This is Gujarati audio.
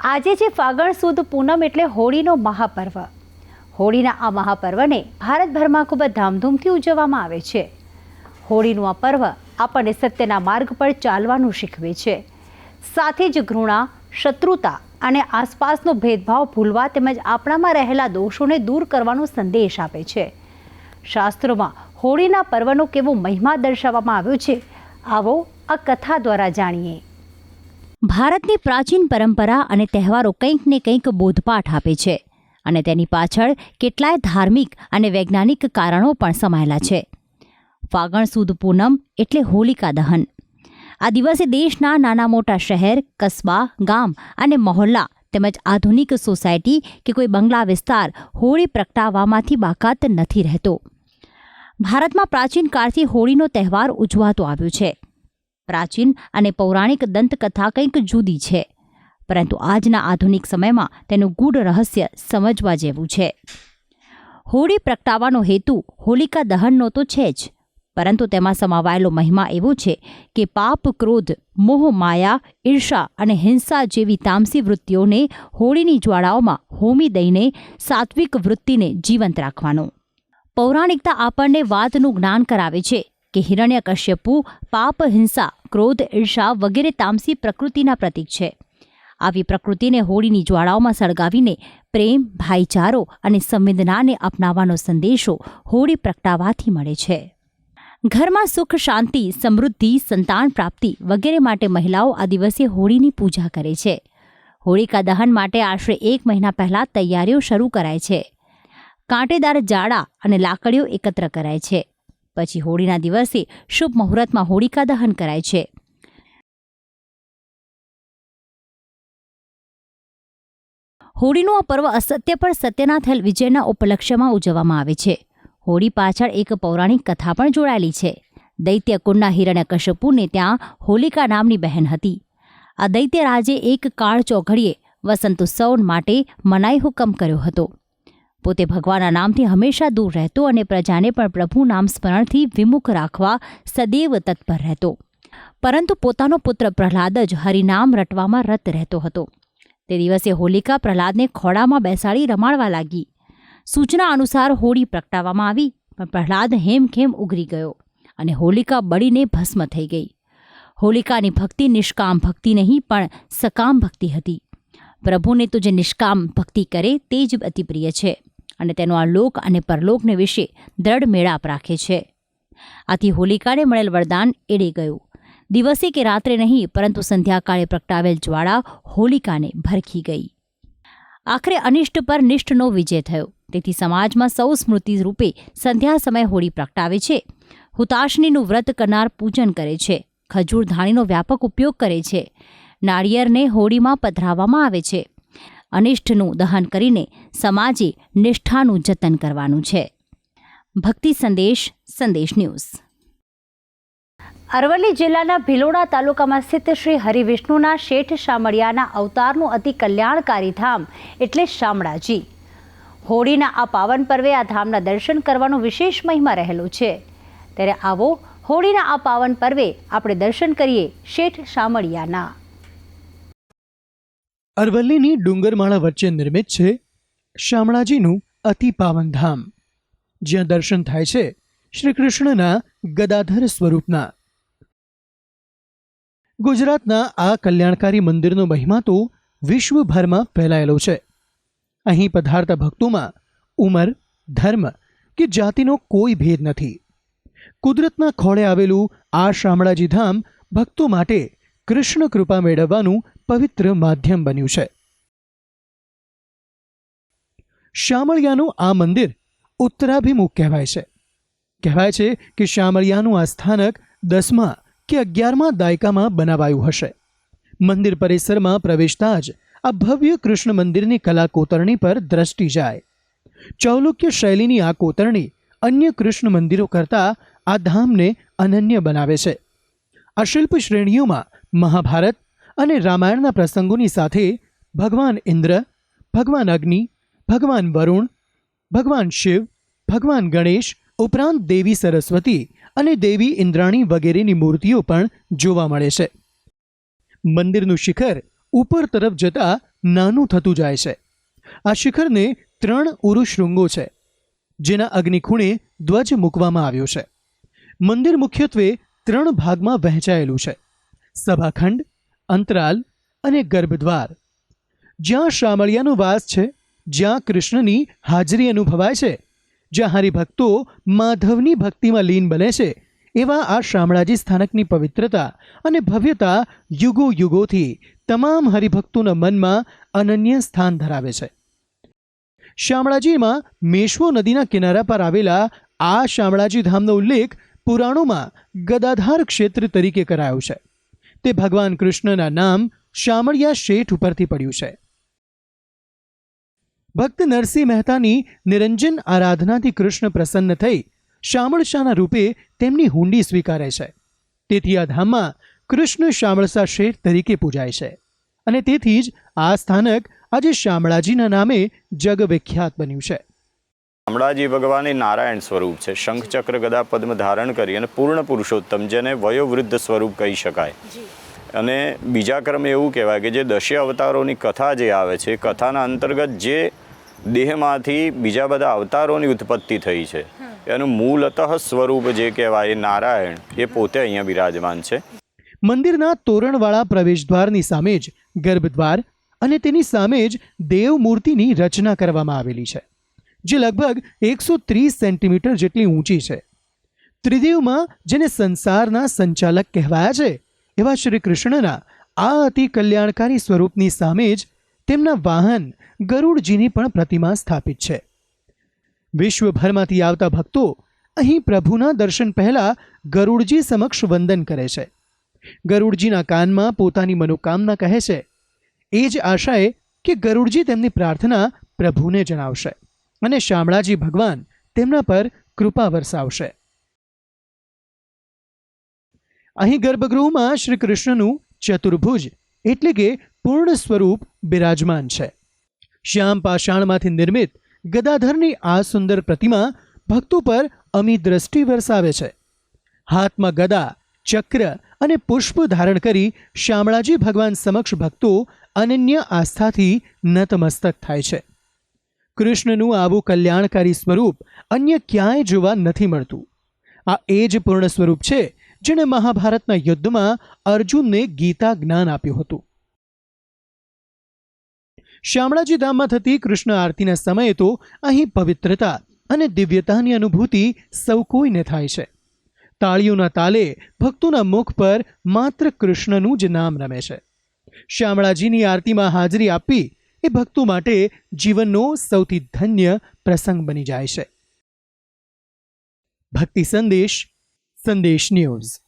આજે છે ફાગણ સુદ પૂનમ એટલે હોળીનો મહાપર્વ. હોળીના આ મહાપર્વને ભારતભરમાં ખૂબ જ ધામધૂમથી ઉજવવામાં આવે છે. હોળીનું આ પર્વ આપણને સત્યના માર્ગ પર ચાલવાનું શીખવે છે. સાથે જ ઘૃણા, શત્રુતા અને આસપાસનો ભેદભાવ ભૂલવા તેમજ આપણામાં રહેલા દોષોને દૂર કરવાનો સંદેશ આપે છે. શાસ્ત્રોમાં હોળીના પર્વનો કેવો મહિમા દર્શાવવામાં આવ્યો છે, આવો આ કથા દ્વારા જાણીએ. ભારતની પ્રાચીન પરંપરા અને તહેવારો કંઈક ને કંઈક બોધપાઠ આપે છે અને તેની પાછળ કેટલાય ધાર્મિક અને વૈજ્ઞાનિક કારણો પણ સમાયેલા છે. ફાગણ સુદ પૂનમ એટલે હોલિકા દહન. આ દિવસે દેશના નાના મોટા શહેર, કસ્બા, ગામ અને મહોલ્લા તેમજ આધુનિક સોસાયટી કે કોઈ બંગલા વિસ્તાર હોળી પ્રગટાવવામાંથી બાકાત નથી રહેતો. ભારતમાં પ્રાચીન કાળથી હોળીનો તહેવાર ઉજવાતો આવ્યો છે. પ્રાચીન અને પૌરાણિક દંતકથા કંઈક જુદી છે. પરંતુ આજના આધુનિક સમયમાં તેનું ગૂઢ રહસ્ય સમજવા જેવું છે. હોળી પ્રગટાવવાનો હેતુ હોલિકા દહનનો તો છે જ, પરંતુ તેમાં સમાવાયેલો મહિમા એવો છે કે પાપ, ક્રોધ, મોહ, માયા, ઈર્ષા અને હિંસા જેવી તામસી વૃત્તિઓને હોળીની જ્વાળાઓમાં હોમી દઈને સાત્વિક વૃત્તિને જીવંત રાખવાનો. પૌરાણિકતા આપણને વાતનું જ્ઞાન કરાવે છે કે હિરણ્યકશ્યપુ પાપ, હિંસા, ક્રોધ, ઈર્ષા વગેરે તામસી પ્રકૃતિના પ્રતીક છે. આવી પ્રકૃતિને હોળીની જ્વાળાઓમાં સળગાવીને પ્રેમ, ભાઈચારો અને સંવેદનાને અપનાવવાનો સંદેશો હોળી પ્રગટાવાથી મળે છે. ઘરમાં સુખ, શાંતિ, સમૃદ્ધિ, સંતાન પ્રાપ્તિ વગેરે માટે મહિલાઓ આ દિવસે હોળીની પૂજા કરે છે. હોળિકા દહન માટે આશરે એક મહિના પહેલાં તૈયારીઓ શરૂ કરાય છે. કાંટેદાર જાડા અને લાકડીઓ એકત્ર કરાય છે. પછી હોળીના દિવસે શુભ મુહૂર્તમાં હોળિકા દહન કરાય છે. હોળીનું આ પર્વ અસત્ય પર સત્યના થયેલ વિજયના ઉપલક્ષ્યમાં ઉજવવામાં આવે છે. હોળી પાછળ એક પૌરાણિક કથા પણ જોડાયેલી છે. દૈત્ય કુંડના હિરણ્યકશ્યપુને ત્યાં હોલિકા નામની બહેન હતી. આ દૈત્ય રાજે એક કાળ ચોઘડીએ વસંતોત્સવ માટે મનાઈ હુકમ કર્યો હતો. પોતે ભગવાનના નામથી હંમેશા દૂર રહેતો અને પ્રજાને પણ પ્રભુ નામ સ્મરણથી વિમુખ રાખવા સદૈવ તત્પર રહેતો. પરંતુ પોતાનો પુત્ર પ્રહલાદ જ હરિનામ રટવામાં રત રહેતો હતો. તે દિવસે હોલિકા પ્રહલાદને ખોળામાં બેસાડી રમાડવા લાગી. સૂચના અનુસાર હોળી પ્રગટાવવામાં આવી, પણ પ્રહલાદ હેમખેમ ઉઘરી ગયો અને હોલિકા બળીને ભસ્મ થઈ ગઈ. હોલિકાની ભક્તિ નિષ્કામ ભક્તિ નહીં, પણ સકામ ભક્તિ હતી. પ્રભુને તો જે નિષ્કામ ભક્તિ કરે, તે જ અતિ પ્રિય છે. અને તેનો આ લોક અને પરલોકને વિશે દ્રઢ મેળાપ રાખે છે. આથી હોલિકાને મળેલ વરદાન એડે ગયું. દિવસે કે રાત્રે નહીં, પરંતુ સંધ્યાકાળે પ્રગટાવેલ જ્વાળા હોલિકાને ભરખી ગઈ. આખરે અનિષ્ટ પર નિષ્ઠનો વિજય થયો. તેથી સમાજમાં સૌ સ્મૃતિ રૂપે સંધ્યા સમય હોળી પ્રગટાવે છે. હુતાશનીનું વ્રત કરનાર પૂજન કરે છે. ખજૂર ધાણીનો વ્યાપક ઉપયોગ કરે છે. નાળિયેરને હોળીમાં પધરાવવામાં આવે છે. અનિષ્ટનું દહન કરીને સમાજે નિષ્ઠાનું જતન કરવાનું છે. ભક્તિ સંદેશ સંદેશ ન્યૂઝ. અરવલ્લી જિલ્લાના ભિલોડા તાલુકામાં સ્થિત શ્રી હરિવિષ્ણુના શેઠ શામળિયાના અવતારનું અતિ કલ્યાણકારી ધામ એટલે શામળાજી. હોળીના આ પાવન પર્વે આ ધામના દર્શન કરવાનો વિશેષ મહિમા રહેલો છે. ત્યારે આવો હોળીના આ પાવન પર્વે આપણે દર્શન કરીએ શેઠ શામળિયાના. અરવલ્લીની ડુંગરમાળા વચ્ચે નિર્મિત છે શામળાજીનું અતિ પાવન ધામ. જ્યાં દર્શન થાય છે શ્રી કૃષ્ણના ગદાધર સ્વરૂપના. ગુજરાતના આ કલ્યાણકારી મંદિરનો મહિમા તો વિશ્વભરમાં ફેલાયેલો છે. અહીં પધારતા ભક્તોમાં ઉંમર, ધર્મ કે જાતિનો કોઈ ભેદ નથી. કુદરતના ખોળે આવેલું આ શામળાજી ધામ ભક્તો માટે કૃષ્ણ કૃપા મેળવવાનું પવિત્ર માધ્યમ બન્યું છે. શામળિયાનું આ મંદિર ઉત્તરાભિમુખ કહેવાય છે. કહેવાય છે કે શામળિયાનું આ સ્થાનક દસમા કે અગિયારમા દાયકામાં બનાવાયું હશે. મંદિર પરિસરમાં પ્રવેશતા જ આ ભવ્ય કૃષ્ણ મંદિરની કલા કોતરણી પર દ્રષ્ટિ જાય. ચૌલુક્ય શૈલીની આ કોતરણી અન્ય કૃષ્ણ મંદિરો કરતાં આ ધામને અનન્ય બનાવે છે. આ શિલ્પ શ્રેણીઓમાં મહાભારત અને રામાયણના પ્રસંગોની સાથે ભગવાન ઇન્દ્ર, ભગવાન અગ્નિ, ભગવાન વરુણ, ભગવાન શિવ, ભગવાન ગણેશ, ઉપરાંત દેવી સરસ્વતી અને દેવી ઇન્દ્રાણી વગેરેની મૂર્તિઓ પણ જોવા મળે છે. મંદિરનું શિખર ઉપર તરફ જતા નાનું થતું જાય છે. આ શિખરને ત્રણ ઉરુશૃંગો છે, જેના અગ્નિખૂણે ધ્વજ મૂકવામાં આવ્યો છે. મંદિર મુખ્યત્વે ત્રણ ભાગમાં વહેંચાયેલું છે. સભાખંડ અંતરાલ અને ગર્ભદ્વાર. જ્યાં શામળિયાનો વાસ છે, જ્યાં કૃષ્ણની હાજરી અનુભવાય છે, જ્યાં હરિભક્તો માધવની ભક્તિમાં લીન બને છે, એવા આ શામળાજી સ્થાનકની પવિત્રતા અને ભવ્યતા યુગો યુગોથી તમામ હરિભક્તોના મનમાં અનન્ય સ્થાન ધરાવે છે. શામળાજીમાં મેશ્વો નદીના કિનારા પર આવેલા આ શામળાજી ધામનો ઉલ્લેખ પુરાણોમાં ગદાધાર ક્ષેત્ર તરીકે કરાયો છે. તે ભગવાન કૃષ્ણના નામ શામળિયા શેઠ ઉપરથી પડ્યું છે. ભક્ત નરસિંહ મહેતાની નિરંજન આરાધનાથી કૃષ્ણ પ્રસન્ન થઈ શામળશાના રૂપે તેમની હુંડી સ્વીકારે છે. તેથી આ ધામમાં કૃષ્ણ શામળસા શેઠ તરીકે પૂજાય છે અને તેથી જ આ સ્થાનક આજે શામળાજીના નામે જગવિખ્યાત બન્યું છે. શામળાજી ભગવાન એ નારાયણ સ્વરૂપ છે. શંખ ચક્ર ગદા પદ્મ ધારણ કરી અને પૂર્ણ પુરુષોત્તમ જેને વયોવૃદ્ધ સ્વરૂપ કહી શકાય. અને બીજા ક્રમે એવું કહેવાય કે જે દશે અવતારોની કથા જે આવે છે એ કથાના અંતર્ગત જે દેહમાંથી બીજા બધા અવતારોની ઉત્પત્તિ થઈ છે એનું મૂલતઃ સ્વરૂપ જે કહેવાય એ નારાયણ એ પોતે અહીંયા બિરાજમાન છે. મંદિરના તોરણવાળા પ્રવેશદ્વારની સામે જ ગર્ભદ્વાર અને તેની સામે જ દેવ મૂર્તિની રચના કરવામાં આવેલી છે. જે લગભગ એકસો ત્રીસ સેન્ટીમીટર જેટલી ઊંચી છે. ત્રિદેવમાં જેને સંસારના સંચાલક કહેવાયા છે, એવા શ્રી કૃષ્ણના આ અતિ કલ્યાણકારી સ્વરૂપની સામે જ તેમના વાહન ગરુડજીની પણ પ્રતિમા સ્થાપિત છે. વિશ્વભરમાંથી આવતા ભક્તો અહીં પ્રભુના દર્શન પહેલાં ગરુડજી સમક્ષ વંદન કરે છે. ગરુડજીના કાનમાં પોતાની મનોકામના કહે છે. એ જ આશાએ કે ગરુડજી તેમની પ્રાર્થના પ્રભુને જણાવશે. અને શામળાજી ભગવાન તેમના પર કૃપા વરસાવશે. અહીં ગર્ભગૃહમાં શ્રી કૃષ્ણનું ચતુર્ભુજ એટલે કે પૂર્ણ સ્વરૂપ બિરાજમાન છે. શ્યામ પાષાણમાંથી નિર્મિત ગદાધરની આ સુંદર પ્રતિમા ભક્તો પર અમી દ્રષ્ટિ વરસાવે છે. હાથમાં ગદા, ચક્ર અને પુષ્પ ધારણ કરી શામળાજી ભગવાન સમક્ષ ભક્તો અનન્ય આસ્થાથી નતમસ્તક થાય છે. કૃષ્ણનું આવું કલ્યાણકારી સ્વરૂપ અન્ય ક્યાંય જોવા નથી મળતું. આ એ જ પૂર્ણ સ્વરૂપ છે જેણે મહાભારતના યુદ્ધમાં અર્જુનને ગીતા જ્ઞાન આપ્યું હતું. શામળાજી ધામમાં થતી કૃષ્ણ આરતીના સમયે તો અહીં પવિત્રતા અને દિવ્યતાની અનુભૂતિ સૌ કોઈને થાય છે. તાળીઓના તાલે ભક્તોના મુખ પર માત્ર કૃષ્ણનું જ નામ રમે છે. શામળાજીની આરતીમાં હાજરી આપવી એ ભક્તો માટે જીવનનો સૌથી ધન્ય પ્રસંગ બની જાય છે. ભક્તિ સંદેશ સંદેશ ન્યૂઝ.